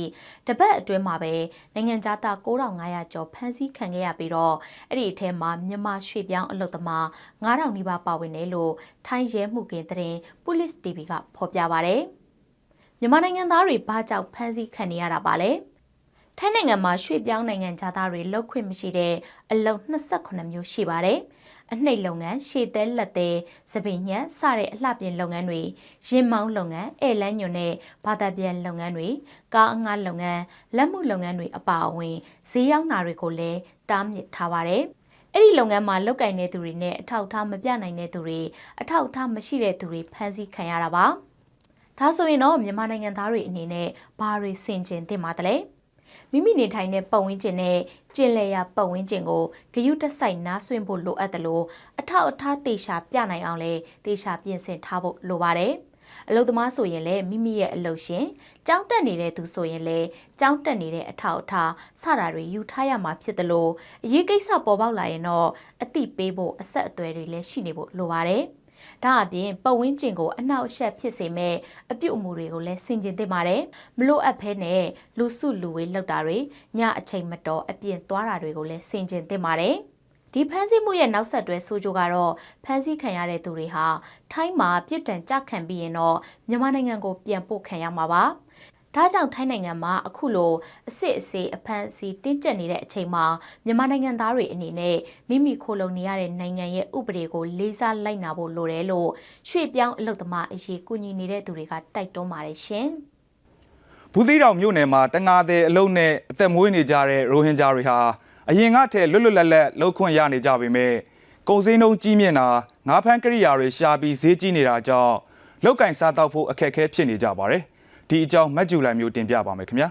တပတ်အတွင်းမှာပဲနိုင်ငံသား9500ကျော်ဖမ်းဆီးခံခဲ့ရပြီးတော့အဲ့ဒီအထဲမှာမြန်မာရွှေပြောင်းအလုပ်သမား9000နီးပါးပါဝင်တယ်လို့ထိုင်းရဲမှုကင်တဲ့ Police TV ကဖော်ပြပါဗျ။မြန်မာနိုင်ငံသားတွေဘာကြောင့်ဖမ်းဆီးခံနေရတာပါလဲ။ထိုင်းနိုင်ငံမှာရွှေပြောင်းနိုင်ငံသားတွေလောက်ခွင့်မရှိတဲ့အလုပ်28မျိုးရှိပါတယ်။ အနှိပ်လုပ်ငန်းရှေ့သေးလက်သေးစပင်ညက်စတဲ့အလှပြင်လုပ်ငန်းတွေရင်မောင်းလုပ်ငန်းအဲလန်းညွန်နဲ့ဘာသာပြန်လုပ်ငန်းတွေကားအငှားလုပ်ငန်းလက်မှုလုပ်ငန်းတွေအပါအဝင်ဈေးရောက်နာတွေကိုလည်းတားမြစ်ထားပါတယ်။အဲ့ဒီလုပ်ငန်းမှာလုပ်ကင်တဲ့သူတွေနဲ့အထောက်အထားမပြနိုင်တဲ့သူတွေအထောက်အထားမရှိတဲ့သူတွေဖမ်းဆီးခံရတာပါ။ဒါဆိုရင်တော့မြန်မာနိုင်ငံသားတွေအနေနဲ့ဘာတွေဆင်ခြင်သင့်ပါသလဲ။ မိမိနေထိုင်တဲ့ပတ်ဝန်းကျင်နဲ့ကျင်လည်ရာပတ်ဝန်းကျင်ကိုဂယုတက်ဆိုင်နားဆွင့်ဖို့လိုအပ်တယ်လို့အထောက်အထားတေရှာပြနိုင်အောင်လဲတေရှာပြင်ဆင်ထားဖို့လိုပါတယ်။အလုသမားဆိုရင်လည်းမိမိရဲ့အလုပ်ရှင်ကြောင်းတက်နေတဲ့သူဆိုရင်လည်းကြောင်းတက်နေတဲ့အထောက်အထားစတာတွေယူထားရမှာဖြစ်တယ်လို့အရေးကိစ္စပေါ်ပေါက်လာရင်တော့အတိပေးဖို့အဆက်အသွယ်တွေလည်းရှိနေဖို့လိုပါတယ်။ ဒါအပြင်ပတ်ဝန်းကျင်ကိုအနှောက်အယှက်ဖြစ်စေမဲ့အပြုတ်အမူတွေကိုလည်းဆင်ကျင်သင့်ပါတယ်မလို့အပ်ဖဲနဲ့လူစုလူဝေးလောက်တာတွေညအချိန်မတော်အပြင်သွားတာတွေကိုလည်းဆင်ကျင်သင့်ပါတယ်ဒီဖမ်းဆီးမှုရဲ့နောက်ဆက်တွဲဆိုးကျိုးကတော့ဖမ်းဆီးခံရတဲ့သူတွေဟာထိုင်းမှာပြစ်ဒဏ်ကြခံပြီးရင်တော့မြန်မာနိုင်ငံကိုပြန်ပို့ခံရမှာပါ။ ဒါကြောင့်ထိုင်းနိုင်ငံမှာအခုလိုအစစ်အစေးအဖမ်းအဆီးတင်းကျပ်နေတဲ့အချိန်မှာမြန်မာနိုင်ငံသားတွေအနေနဲ့မိမိခိုလုံနေရတဲ့နိုင်ငံရဲ့ဥပဒေကိုလေးစားလိုက်နာဖို့လိုတယ်လို့ရွှေပြောင်းအလုပ်သမားအရေးကူညီနေတဲ့သူတွေကတိုက်တွန်းပါတယ်ရှင်။ဘူးသီးတောင်မြို့နယ်မှာတငါတဲ့အလုံးနဲ့အသက်မွေးနေကြတဲ့ရိုဟင်ဂျာတွေဟာအရင်ကထက်လွတ်လွတ်လပ်လပ်လှုပ်ခွင့်ရနေကြပေမဲ့ကုန်စည်နှုန်းကြီးမြင့်တာငါးဖမ်းကရိယာတွေရှာပြီးဈေးကြီးနေတာကြောင့်လောက်ကင်စားတောက်ဖို့အခက်အခဲဖြစ်နေကြပါတယ် ဒီအကြောင်းမက်ဂျူလိုင်မျိုးတင်ပြပါမယ်ခင်ဗျာ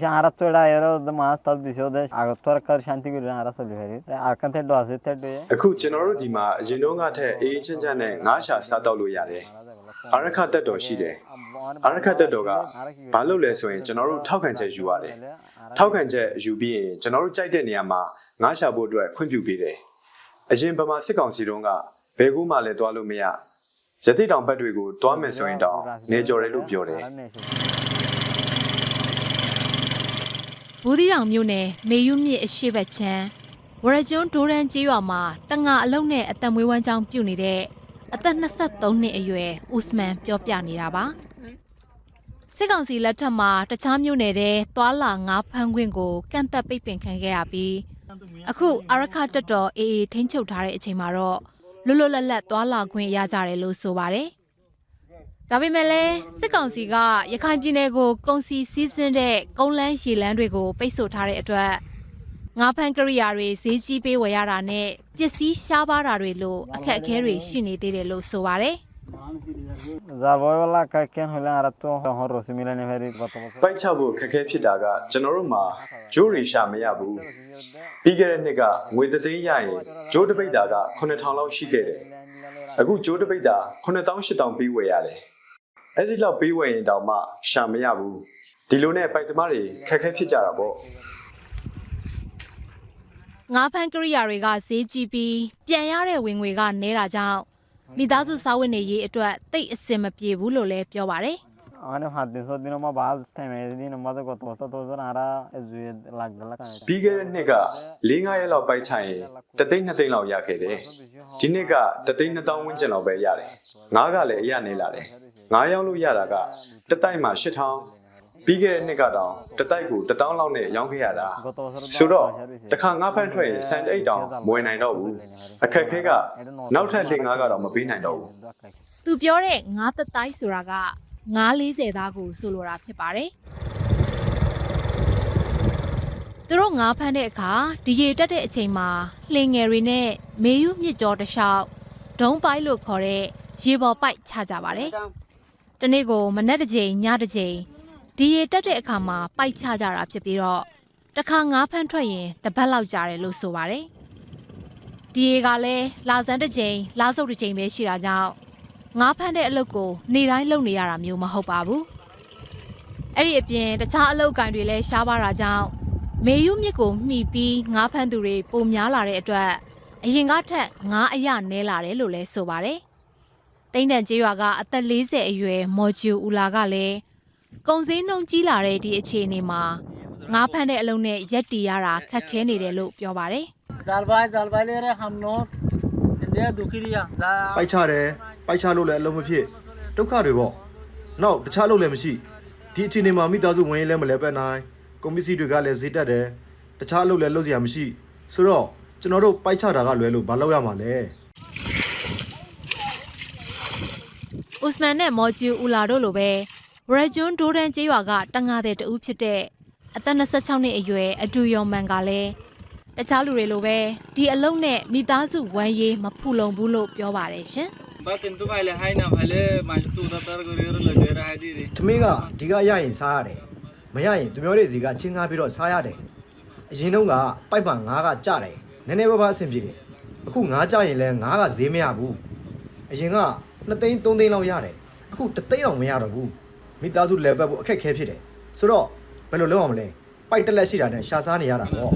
Jara toda era the master bisode agator kar shanti guru ara sol bheri arkan the do ase the do အခုကျွန်တော်တို့ဒီမှာအရင်တော့ကထက်အေးအေးချမ်းချမ်းနဲ့ငါးရှာစားတော့လို့ရတယ်အာရခတက်တော်ရှိတယ်အာရခတက်တော်ကဘာလို့လဲဆိုရင်ကျွန်တော်တို့ထောက်ခံချက်ယူရတယ်ထောက်ခံချက်ယူပြီးရင်ကျွန်တော်တို့ကြိုက်တဲ့နေရာမှာငါးရှာဖို့အတွက်ခွင့်ပြုပေးတယ်အရင်ဗမာစစ်ကောင်စီတုန်းက ဘယ်ကူမှလည်းတွားလို့မရရတိတောင်ဘက်တွေကိုတွားမယ်ဆိုရင်တောင်နေကြော်တယ်လို့ပြောတယ်ဘူးသီးတောင်မြို့နယ်မေယုမြစ်အရှိတ်ချမ်းဝရကျွန်းဒိုးရန်ကြီးရွာမှာတငါအလုံးနဲ့အသက်မွေးဝမ်းကြောင်းပြုနေတဲ့အသက်23နှစ်အရွယ်ဦးစမန်ပြောပြနေတာပါစစ်ကောင်စီလက်ထက်မှာတခြားမြို့နယ်တွေသွာလာငါးဖမ်းခွင့်ကိုကန့်သက်ပိတ်ပင်ခံခဲ့ရပြီးအခုအာရခတက်တော်အေးအေးထိန်းချုပ်ထားတဲ့အချိန်မှာတော့ လွတ်လွတ်လပ်လပ်သွာလာခွင့်ရကြတယ်လို့ဆိုပါတယ်ဒါပေမဲ့လည်းစစ်ကောင်စီကရခိုင်ပြည်နယ်ကိုကုန်စီစည်းစင်းတဲ့ကုန်းလန်းရေလန်းတွေကိုပိတ်ဆို့ထားတဲ့အတွက်ငါးဖမ်းကရိယာတွေဈေးကြီးပေးဝယ်ရတာနဲ့ပစ္စည်းရှားပါတာတွေလို့အခက်အခဲတွေရှိနေသေးတယ်လို့ဆိုပါတယ် Zaboyvala kakken hule arato hon rosimile ne veri bato ပိုက်ချဖို့ခက်ခဲဖြစ်တာကကျွန်တော်တို့မှာဂျိုးရီရှာမရဘူးပြီးခဲ့တဲ့နှစ်ကငွေသသိန်းရရင်ဂျိုးတစ်ပိတ်တာက9000လောက်ရှိခဲ့တယ်အခုဂျိုးတစ်ပိတ်တာ9800ပေးဝယ်ရတယ်အဲ့ဒီလောက်ပေးဝယ်ရင်တောင်မှရှာမရဘူးဒီလိုနဲ့ပိုက်သမားတွေခက်ခဲဖြစ်ကြတာပေါ့ငါးဖမ်းကရိယာတွေကဈေးကြီးပြီးပြန်ရတဲ့ဝင်ငွေကနဲတာကြောင့် မိသားစုစားဝတ်နေရေးအတွက်တိတ်အဆင်မပြေဘူးလို့လည်းပြောပါတယ် ane hat din so dino ma baz time din ma da ko to to zan ara ezu lag lag ပြီးခဲ့တဲ့နှစ်က၄-၅ရက်လောက်ပိုက်ချရင်တသိန်းနှစ်သိန်းလောက်ရခဲ့တယ်ဒီနှစ်ကတသိန်းနှစ်သောင်းဝန်းကျင်လောက်ပဲရတယ်ငါးကလည်းအရနေလာတယ်ငါးရောက်လို့ရတာကတစ်တိုက်မှာ8000 ပြီးခဲ့တဲ့နှစ်ကတော့တစ်တိုက်ကို1000လောက်နဲ့ရောင်းခဲ့ရတာဆိုတော့တခါငါးဖန်ထွက်ရင်စန်အိတ်တောင်မဝင်နိုင်တော့ဘူးအခက်ခဲကနောက်ထပ်လင်ငါးကတော့မပေးနိုင်တော့ဘူးသူပြောတဲ့ငါးသက်တိုင်းဆိုတာကငါး40သားကိုဆိုလိုတာဖြစ်ပါတယ်သူတို့ငါးဖမ်းတဲ့အခါဒီရေတက်တဲ့အချိန်မှာလှင်ငယ်တွေနဲ့မေယူမြစ်ကြောတစ်လျှောက်ဒုံးပိုင်းလို့ခေါ်တဲ့ရေပေါ်ပိုက်ချကြပါတယ်တနေ့ကိုမနက်တစ်ချိန်ညတစ်ချိန် ဒီရေတက်တဲ့အခါမှာပိုက်ချကြတာဖြစ်ပြီးတော့တစ်ခါငါးဖမ်းထွက်ရင်တစ်ပတ်လောက်ကြာတယ်လို့ဆိုပါတယ်ဒီရေကလည်းလာစမ်းတစ်ချိန်လာစုပ်တစ်ချိန်ပဲရှိတာကြောင့်ငါးဖမ်းတဲ့အလုပ်ကိုနေတိုင်းလုပ်နေရတာမျိုးမဟုတ်ပါဘူး။အဲ့ဒီအပြင်တခြားအလုပ်ကိုင်တွေလည်းရှားပါတာကြောင့်မေယူမြစ်ကိုမှီပြီးငါးဖမ်းသူတွေပိုများလာတဲ့အတွက်အရင်ကထက်ငါးအရနဲလာတယ်လို့လည်းဆိုပါတယ်။တိမ့်တန်ကျေးရွာကအသက်40အရွယ်မော်ဂျူဦးလာကလည်း ကုံစင်းနှုံကြီးလာတဲ့ဒီအခြေအနေမှာငါးဖမ်းတဲ့အလုပ်နဲ့ရက်တီရတာခက်ခဲနေတယ်လို့ပြောပါတယ် jalbai jalbai le re hum no india dukhi diya ပိုက်ချတယ်ပိုက်ချလို့လည်းအလုံးမဖြစ်ဒုက္ခတွေပေါ့နောက်တခြားလို့လည်းမရှိဒီအချိန်နေမှာမိသားစုဝင်ရင်လည်းမလဲပတ်နိုင်ကွန်ပစ္စည်းတွေကလည်းဈေးတက်တယ်တခြားအလုပ်လည်းလုပ်စရာမရှိဆိုတော့ကျွန်တော်တို့ပိုက်ချတာကလွယ်လို့မလုပ်ရမှာလဲ။ဥစမန်နဲ့မော်ဂျူဦးလာတို့လိုပဲ ဝရဂျွန်းဒိုဒန်ကျေးရွာကတငါတဲ့တူဖြစ်တဲ့အသက်26နှစ်အရွယ်အဒူယောမန်ကလည်းတခြားလူတွေလိုပဲဒီအလုံးနဲ့မိသားစုဝမ်းရေးမဖူလုံဘူးလို့ပြောပါတယ်ရှင်။ ba kintu phale hai na phale ma tu da tar go re le de ra hai di ထမင်းကဒီကရရင်စားရတယ်မရရင်သူမျိုးတွေစီကချင်းငါပြီးတော့စားရတယ်အရင်တုန်းကပိုက်ပံငါးကကြတယ်နည်းနည်းပါးပါးအဆင်ပြေတယ်အခုငါးကြရင်လည်းငါးကဈေးမရဘူးအရင်က2သိန်း3သိန်းလောက်ရတယ်အခု1သိန်းအောင်မရတော့ဘူး မိသားစုလဲပတ်ဖို့အခက်ခဲဖြစ်တယ်ဆိုတော့ဘယ်လိုလုပ်အောင်မလဲပိုက်တက်လက်ရှိတာနဲ့ရှာစားနေရတာပေါ့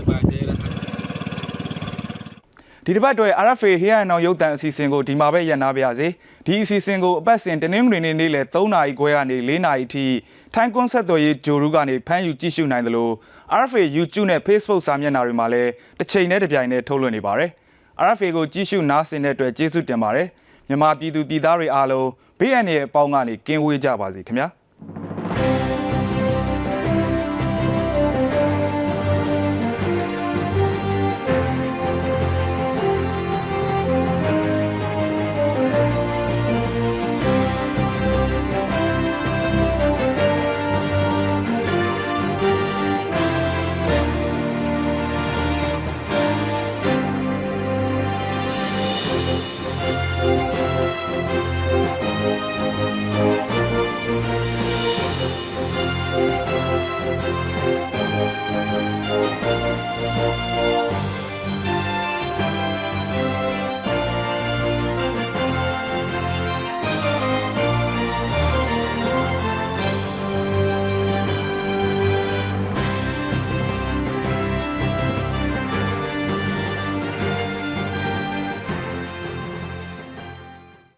ဒီတစ်ပတ်အတွက် RFA ဟေးရန်အောင်ရုပ်တံအစီအစဉ်ကိုဒီမှာပဲရပ်နာပါရစေဒီအစီအစဉ်ကိုအပတ်စဉ်တနင်္ဂနွေနေ့နေ့လယ်3နာရီခွဲကနေ4နာရီထိထိုင်းကွန်းဆက်တော်ရေးဂျိုရူကနေဖမ်းယူကြည့်ရှုနိုင်တယ်လို့ RFA YouTube နဲ့ Facebook စာမျက်နှာတွေမှာလည်းတစ်ချိန်နဲ့တစ်ပြိုင်နဲ့ထုတ်လွှင့်နေပါတယ် RFA ကိုကြည့်ရှုနားဆင်တဲ့အတွက်ကျေးဇူးတင်ပါတယ်မြန်မာပြည်သူပြည်သားတွေအားလုံးဘေးအန္တရာယ်အပေါင်းကနေကင်းဝေးကြပါစေခင်ဗျာ Thank you